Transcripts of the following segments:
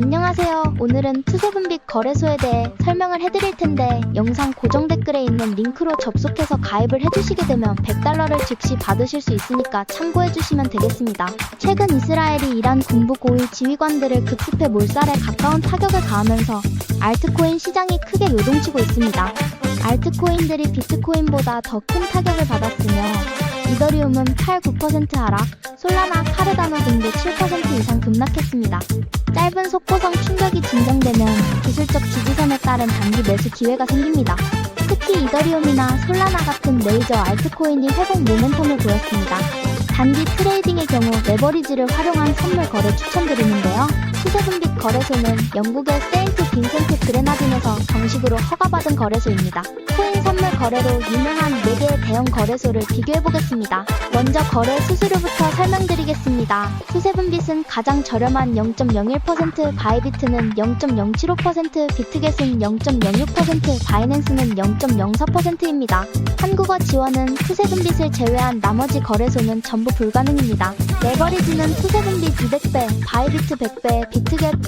안녕하세요. 오늘은 투세분빛 거래소에 대해 설명을 해드릴 텐데 영상 고정 댓글에 있는 링크로 접속해서 가입을 해주시게 되면 100달러를 즉시 받으실 수 있으니까 참고해주시면 되겠습니다. 최근 이스라엘이 이란 군부 고위 지휘관들을 급습해 몰살에 가까운 타격을 가하면서 알트코인 시장이 크게 요동치고 있습니다. 알트코인들이 비트코인보다 더 큰 타격을 받았으며 이더리움은 8, 9% 하락, 솔라나, 카르다노 등도 7% 이상 급락했습니다. 짧은 속보성 충격이 진정되면 기술적 지지선에 따른 단기 매수 기회가 생깁니다. 특히 이더리움이나 솔라나 같은 메이저 알트코인이 회복 모멘텀을 보였습니다. 단기 트레이딩의 경우 레버리지를 활용한 선물 거래 추천드리는데요. 수세분빛 거래소는 영국의 세인트 빈센트 그레나딘에서 정식으로 허가받은 거래소입니다. 코인 선물 거래로 유명한 4개의 대형 거래소를 비교해보겠습니다. 먼저 거래 수수료부터 설명드리겠습니다. 수세분빛은 가장 저렴한 0.01%, 바이비트는 0.075%, 비트겟은 0.06%, 바이낸스는 0.04%입니다. 한국어 지원은 투세분빛을 제외한 나머지 거래소는 전부 불가능입니다. 레버리지는 투세분빛 200배, 바이비트 100배, 비트겟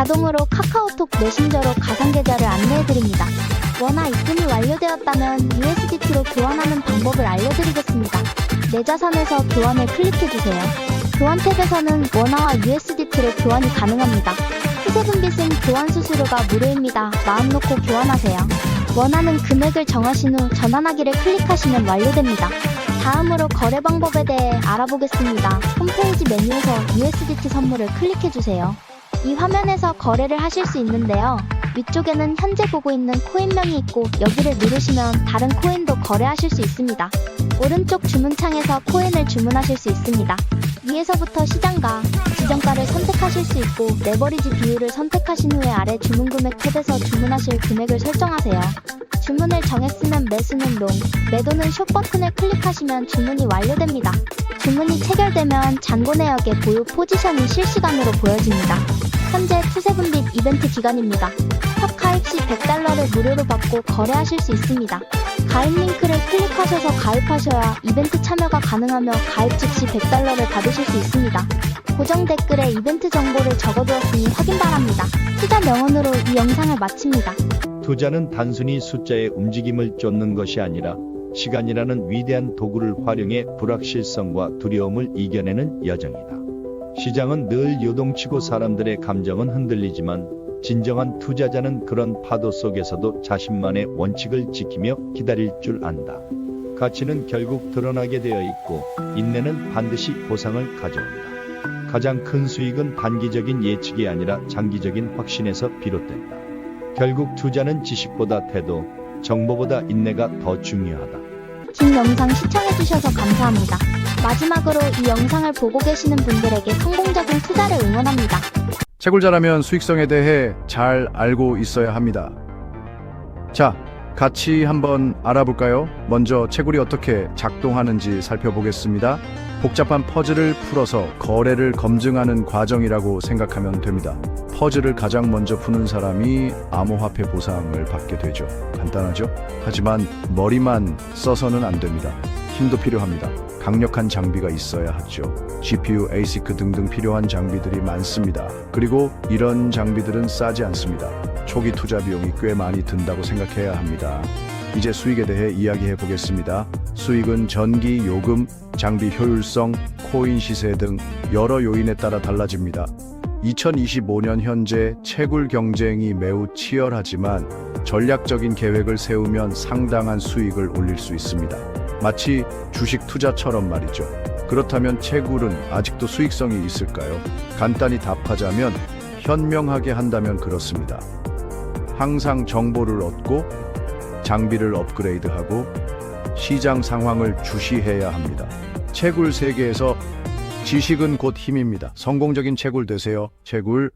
자동으로 카카오톡 메신저로 가상계좌를 안내해드립니다. 원화 입금이 완료되었다면 USDT로 교환하는 방법을 알려드리겠습니다. 내 자산에서 교환을 클릭해주세요. 교환 탭에서는 원화와 USDT로 교환이 가능합니다. 수세분빛은 교환 수수료가 무료입니다. 마음 놓고 교환하세요. 원하는 금액을 정하신 후 전환하기를 클릭하시면 완료됩니다. 다음으로 거래 방법에 대해 알아보겠습니다. 홈페이지 메뉴에서 USDT 선물을 클릭해주세요. 이 화면에서 거래를 하실 수 있는데요. 위쪽에는 현재 보고 있는 코인명이 있고 여기를 누르시면 다른 코인도 거래하실 수 있습니다. 오른쪽 주문창에서 코인을 주문하실 수 있습니다. 위에서부터 시장가, 지정가를 선택하실 수 있고 레버리지 비율을 선택하신 후에 아래 주문 금액 탭에서 주문하실 금액을 설정하세요. 주문을 정했으면 매수는 롱, 매도는 숏 버튼을 클릭하시면 주문이 완료됩니다. 주문이 체결되면 잔고 내역의 보유 포지션이 실시간으로 보여집니다. 현재 투세분빛 이벤트 기간입니다. 탑 가입 시 100달러를 무료로 받고 거래하실 수 있습니다. 가입 링크를 클릭하셔서 가입하셔야 이벤트 참여가 가능하며 가입 즉시 100달러를 받으실 수 있습니다. 고정 댓글에 이벤트 정보를 적어두었으니 확인 바랍니다. 투자 명언으로 이 영상을 마칩니다. 투자는 단순히 숫자의 움직임을 쫓는 것이 아니라 시간이라는 위대한 도구를 활용해 불확실성과 두려움을 이겨내는 여정이다. 시장은 늘 요동치고 사람들의 감정은 흔들리지만 진정한 투자자는 그런 파도 속에서도 자신만의 원칙을 지키며 기다릴 줄 안다. 가치는 결국 드러나게 되어 있고 인내는 반드시 보상을 가져온다. 가장 큰 수익은 단기적인 예측이 아니라 장기적인 확신에서 비롯된다. 결국 투자는 지식보다 태도, 정보보다 인내가 더 중요하다. 긴 영상 시청해주셔서 감사합니다. 마지막으로 이 영상을 보고 계시는 분들에게 성공적인 투자를 응원합니다. 채굴자라면 수익성에 대해 잘 알고 있어야 합니다. 자, 같이 한번 알아볼까요? 먼저 채굴이 어떻게 작동하는지 살펴보겠습니다. 복잡한 퍼즐을 풀어서 거래를 검증하는 과정이라고 생각하면 됩니다. 퍼즐을 가장 먼저 푸는 사람이 암호화폐 보상을 받게 되죠. 간단하죠? 하지만 머리만 써서는 안 됩니다. 힘도 필요합니다. 강력한 장비가 있어야 하죠. GPU, ASIC 등등 필요한 장비들이 많습니다. 그리고 이런 장비들은 싸지 않습니다. 초기 투자 비용이 꽤 많이 든다고 생각해야 합니다. 이제 수익에 대해 이야기해 보겠습니다. 수익은 전기, 요금, 장비 효율성, 코인 시세 등 여러 요인에 따라 달라집니다. 2025년 현재 채굴 경쟁이 매우 치열하지만 전략적인 계획을 세우면 상당한 수익을 올릴 수 있습니다. 마치 주식 투자처럼 말이죠. 그렇다면 채굴은 아직도 수익성이 있을까요? 간단히 답하자면 현명하게 한다면 그렇습니다. 항상 정보를 얻고 장비를 업그레이드하고 시장 상황을 주시해야 합니다. 채굴 세계에서 지식은 곧 힘입니다. 성공적인 채굴 되세요. 채굴